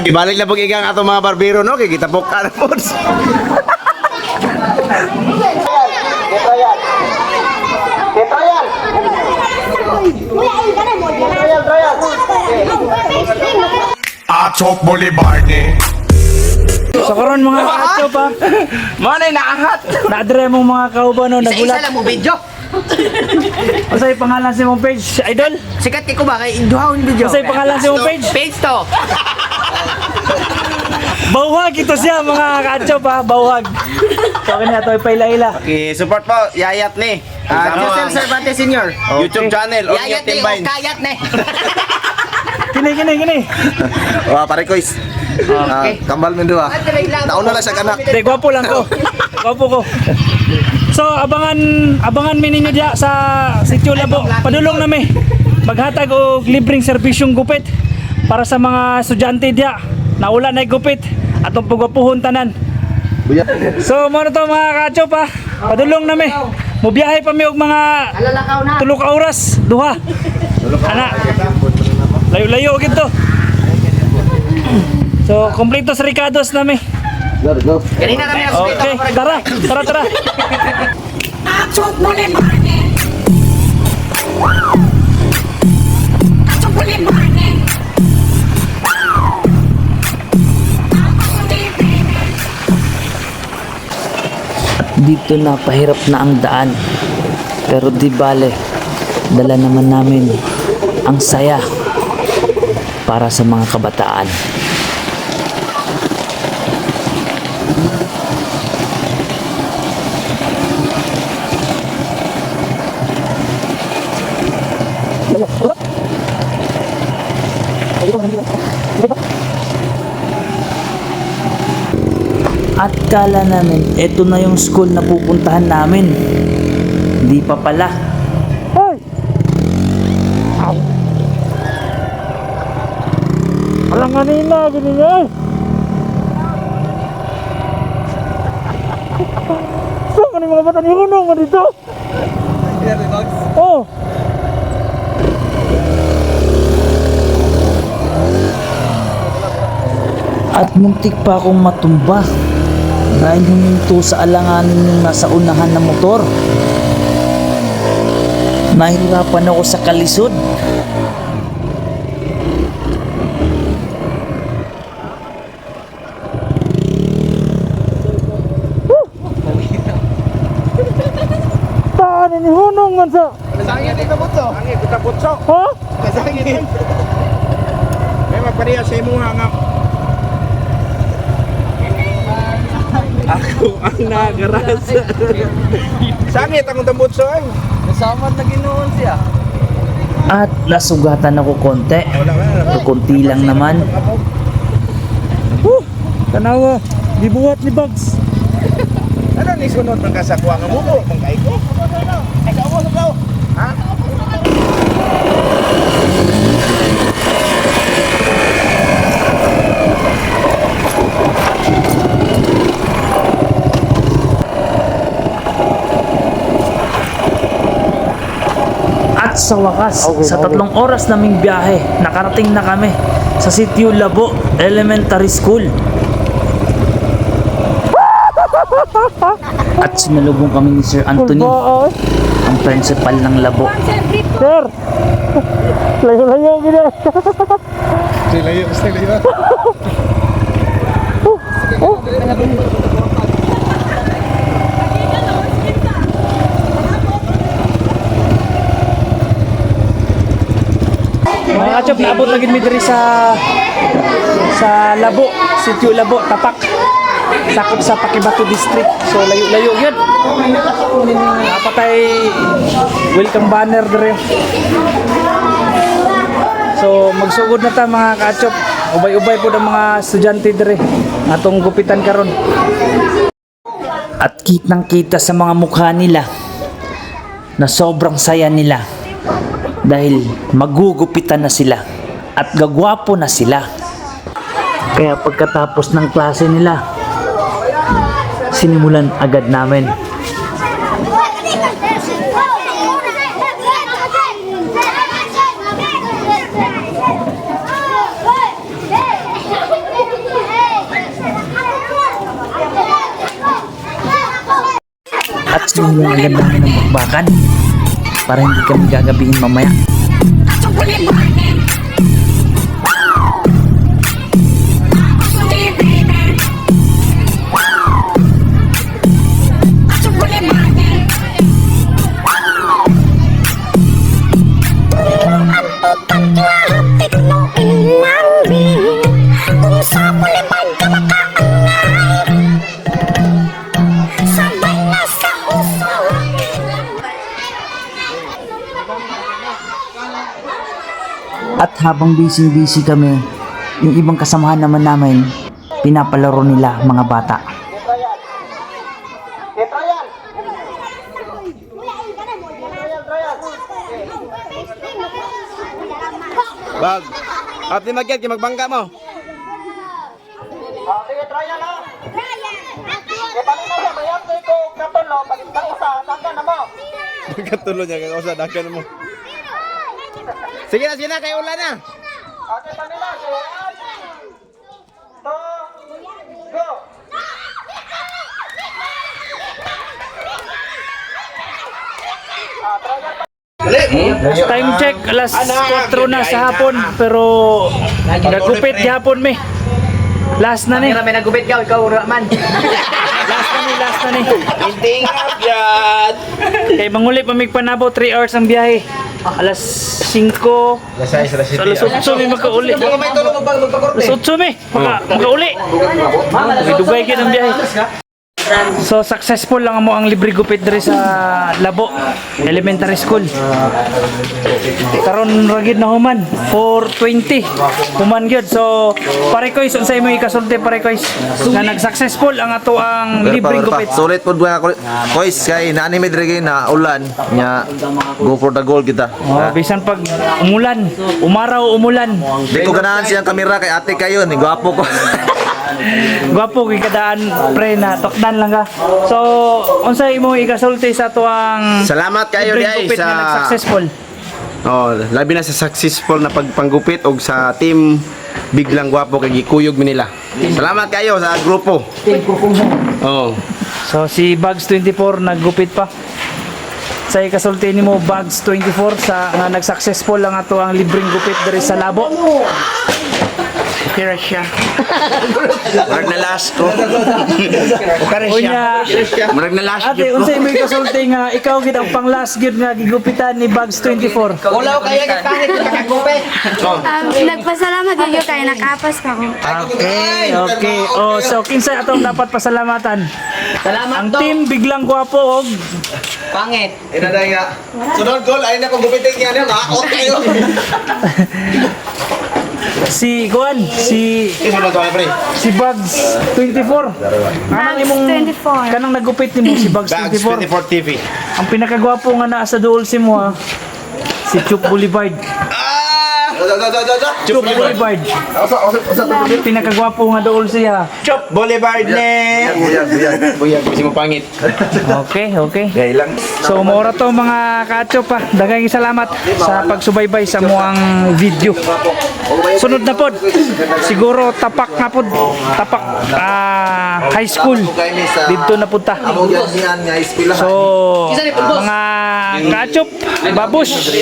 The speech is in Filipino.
gibalik na pag igang ato mga barbero no kay kita po ka na po. Atok Bolivarde. So karon mga kaatso pa, Mo na naahat. naadre mong mga kauban no Isa-isa nagulat. lang mo video. Usay pangalan sa mong page, idol. Sikat kay ko ba kay duhawon video. Usay pangalan sa mong page. Page to. Bawhag ito siya mga kaatso pa, bawhag. So kanya to ipailaila. Okay, support po Yayat ni. Ah, Ano Joseph Cervantes Senior. YouTube channel Yayat ni o Timbine. kayat ni. Kini kini kini. Wah, pare kois. Ah, kambal mo duha. Nauna lang sa kanak. Te gwapo lang ko. Gwapo ko. So abangan abangan mi ninyo diya sa Sitio Labo. Padulong na mi. Maghatag og libreng serbisyong gupit para sa mga estudyante diya na wala na gupit atong pagwapuhon tanan. So mo na to mga kacho pa. Padulong na mi. Mubiyahe pa mi og mga Alalakaw na. tulo ka oras, duha. Ana. Layo-layo gid to. So, kompleto sa Ricados na mi. Kanina kami nagkita Okay, tara, tara, tara. Atok Bolivarde. Atok Bolivarde. Dito na pahirap na ang daan. Pero di bale, dala naman namin ang saya para sa mga kabataan. At kala namin, eto na yung school na pupuntahan namin. Di pa pala. Hoy! Alang kanina, ganyan ay. Saan ka ni mga bata ni Hunong ka dito? Oh! At muntik pa akong matumba. Dahil huminto sa alanganin yung nasa unahan na motor. Nahirapan ako sa kalisod. Ni Hunong man sa... Sangit kita butso. Sangit kita butso. Ha? Sangit. May magpariya sa imo nga. Ako ang nagarasa. Sangit ang tambutso ay. At nasugatan ako konti. Konti lang naman. Huh! Tanawa, dibuhat ni Bugs. Ano ni sunod ng kasakwa nga mo mo kung kay ko? Ay ka mo ka. Ha? At sa wakas, sa tatlong oras naming biyahe, nakarating na kami sa Sitio Labo Elementary School. At sinalubong kami ni Sir Anthony, ang principal ng Labo. Sir! Layo-layo gina. Sila yun, sila yun. Mga kachop, naabot lagi mi diri sa sa Labo, Sitio Labo, Tapak. Sakop sa Pakibato District. So layo-layo yun. Napatay welcome banner diri. So magsugod na ta mga kachop. Ubay-ubay po ang mga estudyante diri. Atong gupitan karon. At kitang kita sa mga mukha nila na sobrang saya nila dahil magugupitan na sila at gagwapo na sila. Kaya pagkatapos ng klase nila, sinimulan agad namin. At sinulang agad namin ng bakbakan para hindi kami gagabihin mamaya. Habang busy-busy kami, yung ibang kasamahan naman namin, pinapalaro nila mga bata. Bag. At di magyad, magbangga mo. Katulo niya, kaya usa, dagan mo. Sige na, sige na, kay ulan na. Time check, alas 4 na sa hapon, pero nagupit gihapon mi. Last na ni. Kami nagubit ka, ikaw man. Last na ni, last na ni. Ending up yan. Kay manguli pa mig panabo 3 hours ang biyahe. Alas 5. Lasay sa So alas 8 mi makauli. Kung may tulong magpagkorte. Alas 8 mi maka makauli. Dugay gyud ang biyahe. So successful lang mo ang libre gupit diri sa Labo Elementary School. Karon ragid na human 420 human gyud. So pare ko sa imong ikasulti pare ko na nag-successful ang ato ang libre gupit. Sulit po mga kulit. Kois, kay naani may dire na ulan. Nya, go for the goal kita. Oh, bisan pag umulan, umaraw umulan. Di ko ganahan siyang kamera kay ate kayo. Ni gwapo ko. Gwapo kay kadaan pre na tokdan lang ka. So unsa imo ikasulti sa tuang Salamat kayo di ay gupit sa nga nag-successful. Oh, labi na sa successful na pagpanggupit og sa team biglang gwapo kay gikuyog mi nila. Salamat kayo sa grupo. Oh. So si Bugs 24 naggupit pa. Sa ikasulti nimo Bugs 24 sa nga nag-successful lang ato ang libreng gupit diri sa Labo. Kira siya. Murag na last ko. Unya, Murag na last ate, unsa imo ikasulti nga ikaw gid ang pang last gid nga gigupitan ni Bugs 24. Ulaw kaya ka kahit nakagupit. Um, nagpasalamat kayo kay nakapas ka ko. Okay, okay. Oh, so kinsa atong dapat pasalamatan? Salamat Ang to. team biglang gwapo og Pangit. Ina na nga. Sunod goal ay na kung gupitin niya niya. Makakot kayo. si Juan, si si Bugs 24. Kanang Bugs imong 24. kanang nagupit nimo si Bugs Bags 24. 24 TV. Ang pinakagwapo nga naa sa duol si mo ha. Si Chup Boulevard. Da da da da da. Chup Boulevard. Pinakagwapo nga duol siya. Chop Boulevard ne. Buyag, buyag. Buyag kasi mo pangit. Okay, okay. Gay lang. So mora to mga kachop pa. Daghang salamat sa pagsubaybay sa muang video. Sunod na pod. Siguro tapak na pod. Tapak ah, high school. Dito na punta. So mga kachop, babush.